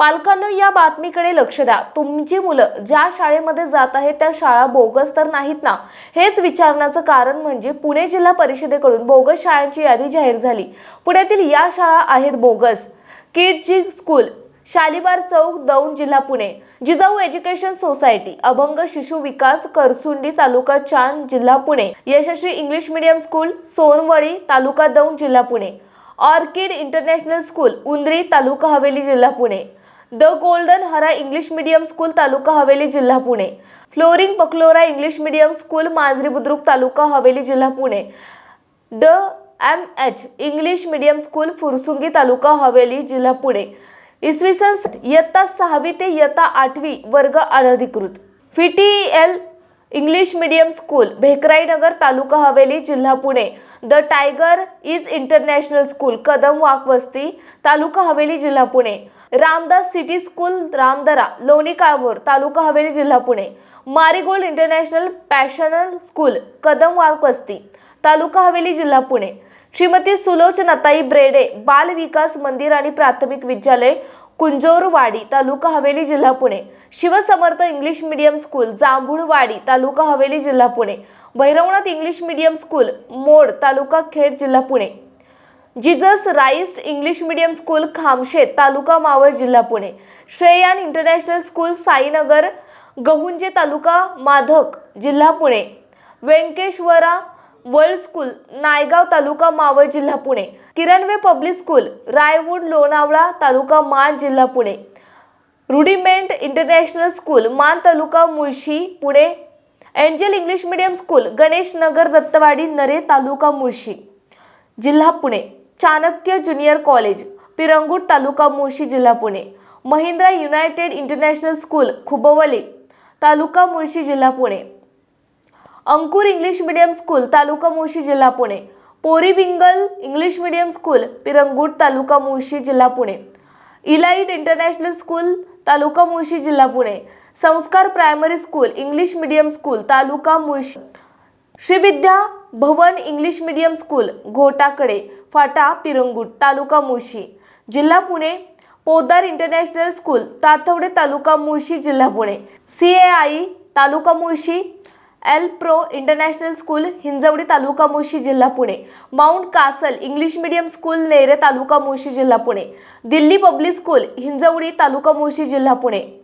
पालकांनो या बातमीकडे लक्ष द्या. तुमची मुलं ज्या शाळेमध्ये जात आहेत त्या शाळा बोगस तर नाहीत ना? हेच विचारण्याचं कारण म्हणजे पुणे जिल्हा परिषदेकडून बोगस शाळांची यादी जाहीर झाली. पुण्यातील या शाळा आहेत बोगस. किडजी स्कूल शालिबार चौक दौंड जिल्हा पुणे जिजाऊ एज्युकेशन सोसायटी अभंग शिशु विकास करसुंडी तालुका चांद जिल्हा Pune Yashaswi English medium school Sonawali तालुका दौंड जिल्हा Pune orchid international school Undri तालुका हवेली जिल्हा पुणे द गोल्डन हरा इंग्लिश मीडियम स्कूल तालुका हवेली जिल्हा पुणे. फ्लोरिंग पक्लोरा English medium school Manjari Budruk तालुका हवेली जिल्हा Pune. The M H English medium school Fursungi तालुका हवेली जिल्हा पुणे. इसवी सन इयत्ता सहावी ते इयत्ता आठवी वर्ग अनधिकृत. L English medium school Bhekrainagar तालुका हवेली जिल्हा Pune. The tiger is international school Kadam Wakwasti तालुका हवेली जिल्हा पुणे. रामदास सिटी स्कूल रामदरा लोणी काळभोर तालुका हवेली जिल्हा पुणे मारीगोल्ड इंटरनॅशनल पॅशनल स्कूल कदम वाकवस्ती तालुका हवेली जिल्हा पुणे. श्रीमती सुलोचनाताई ब्रेडे बाल विकास मंदिर आणि प्राथमिक विद्यालय कुंजोरवाडी तालुका हवेली जिल्हा Pune. Shivsamarth English medium school Jambhulwadi तालुका हवेली जिल्हा Pune. Bhairavnath English medium school Mod तालुका खेड जिल्हा Pune. Jesus rice English medium school Kamshet तालुका मावळ जिल्हा पुणे. श्रेयान इंटरनॅशनल स्कूल साईनगर गहुंजे तालुका माधक जिल्हा पुणे. व्यंकेश्वरा वर्ल्ड स्कूल नायगाव तालुका मावळ जिल्हा पुणे. किरणवे पब्लिक स्कूल रायवूड लोणावळा तालुका मान जिल्हा Pune. Rudiment international school Maan तालुका Mulshi Pune. Angel English medium school Ganesh Nagar Dattawadi Nare तालुका मुळशी जिल्हा Pune. Chanakya junior college Pirangut तालुका मुळशी जिल्हा Pune Mahindra united international school Khubavli तालुका मुळशी जिल्हा Pune. Ankur English medium school तालुका मुळशी जिल्हा Pune. Periwinkle English medium school Pirangut तालुका मुळशी जिल्हा Pune. Elite international school तालुका मुळशी जिल्हा Pune. Sanskar primary school English medium school तालुका Mulshi. Shrividya Bhavan English medium school Ghotakade Phata Pirangut तालुका मुळशी जिल्हा Pune Poddar international school Tathawade तालुका मुळशी जिल्हा Pune C A I taluka Mulshi L pro international school Hinjawadi तालुका मुळशी जिल्हा Pune mount castle English medium school Nere तालुका मुळशी जिल्हा Pune Delhi public school Hinjawadi तालुका मुळशी जिल्हा पुणे.